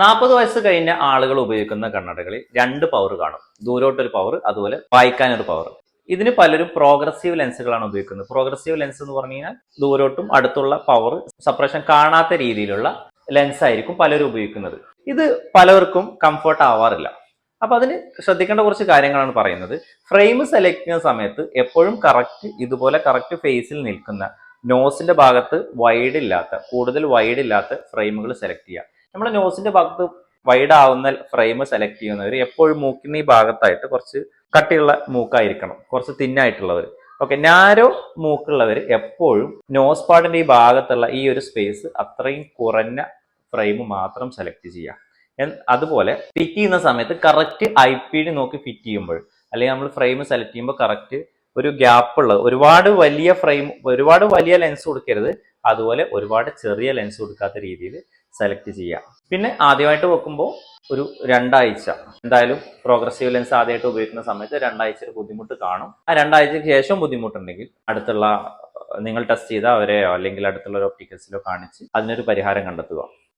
നാൽപ്പത് വയസ്സ് കഴിഞ്ഞ ആളുകൾ ഉപയോഗിക്കുന്ന കണ്ണടകളിൽ രണ്ട് പവർ കാണും. ദൂരോട്ടൊരു പവർ അതുപോലെ വായിക്കാനൊരു പവർ ഇതിന് പലരും പ്രോഗ്രസീവ് ലെൻസുകളാണ് ഉപയോഗിക്കുന്നത്. പ്രോഗ്രസീവ് ലെൻസ് എന്ന് പറഞ്ഞു കഴിഞ്ഞാൽ ദൂരോട്ടും അടുത്തുള്ള പവർ സപ്രഷൻ കാണാത്ത രീതിയിലുള്ള ലെൻസ് ആയിരിക്കും പലരും ഉപയോഗിക്കുന്നത്. ഇത് പലർക്കും കംഫർട്ട് ആവാറില്ല. അപ്പൊ അതിന് ശ്രദ്ധിക്കേണ്ട കുറച്ച് കാര്യങ്ങളാണ് പറയുന്നത്. ഫ്രെയിം സെലക്ട് ചെയ്യുന്ന സമയത്ത് എപ്പോഴും കറക്റ്റ് ഇതുപോലെ കറക്റ്റ് ഫേസിൽ നിൽക്കുന്ന നോസിന്റെ ഭാഗത്ത് വൈഡ് ഇല്ലാത്ത കൂടുതൽ വൈഡ് ഇല്ലാത്ത ഫ്രെയിമുകൾ സെലക്ട് ചെയ്യുക. നമ്മൾ നോസിന്റെ ഭാഗത്ത് വൈഡ് ആവുന്ന ഫ്രെയിം സെലക്ട് ചെയ്യുന്നവർ എപ്പോഴും മൂക്കിന് ഈ ഭാഗത്തായിട്ട് കുറച്ച് കട്ടിയുള്ള മൂക്കായിരിക്കണം. കുറച്ച് തിന്നായിട്ടുള്ളവർ ഓക്കെ നാരോ മൂക്കുള്ളവർ എപ്പോഴും നോസ് പാടിന്റെ ഈ ഭാഗത്തുള്ള ഈ ഒരു സ്പേസ് അത്രയും കുറഞ്ഞ ഫ്രെയിം മാത്രം സെലക്ട് ചെയ്യുക. എൻ- അതുപോലെ ഫിറ്റ് ചെയ്യുന്ന സമയത്ത് കറക്റ്റ് ഐ പി ഡി നോക്കി ഫിറ്റ് ചെയ്യുമ്പോൾ അല്ലെങ്കിൽ നമ്മൾ ഫ്രെയിം സെലക്ട് ചെയ്യുമ്പോൾ കറക്റ്റ് ഒരു ഗ്യാപ്പ് ഉള്ളത് ഒരുപാട് വലിയ ഫ്രെയിം ഒരുപാട് വലിയ ലെൻസ് കൊടുക്കരുത്. അതുപോലെ ഒരുപാട് ചെറിയ ലെൻസ് കൊടുക്കാത്ത രീതിയിൽ സെലക്ട് ചെയ്യാം പിന്നെ ആദ്യമായിട്ട് വെക്കുമ്പോൾ ഒരു രണ്ടാഴ്ച. എന്തായാലും പ്രോഗ്രസീവ് ലെൻസ് ആദ്യമായിട്ട് ഉപയോഗിക്കുന്ന സമയത്ത് രണ്ടാഴ്ച ഒരു ബുദ്ധിമുട്ട് കാണും. ആ രണ്ടാഴ്ചയ്ക്ക് ശേഷം ബുദ്ധിമുട്ടുണ്ടെങ്കിൽ അടുത്തുള്ള നിങ്ങൾ ടെസ്റ്റ് ചെയ്ത അവരെയോ അല്ലെങ്കിൽ അടുത്തുള്ള ഒരു ഒപ്റ്റിക്കൽസിലോ കാണിച്ച് അതിനൊരു പരിഹാരം കണ്ടെത്തുക.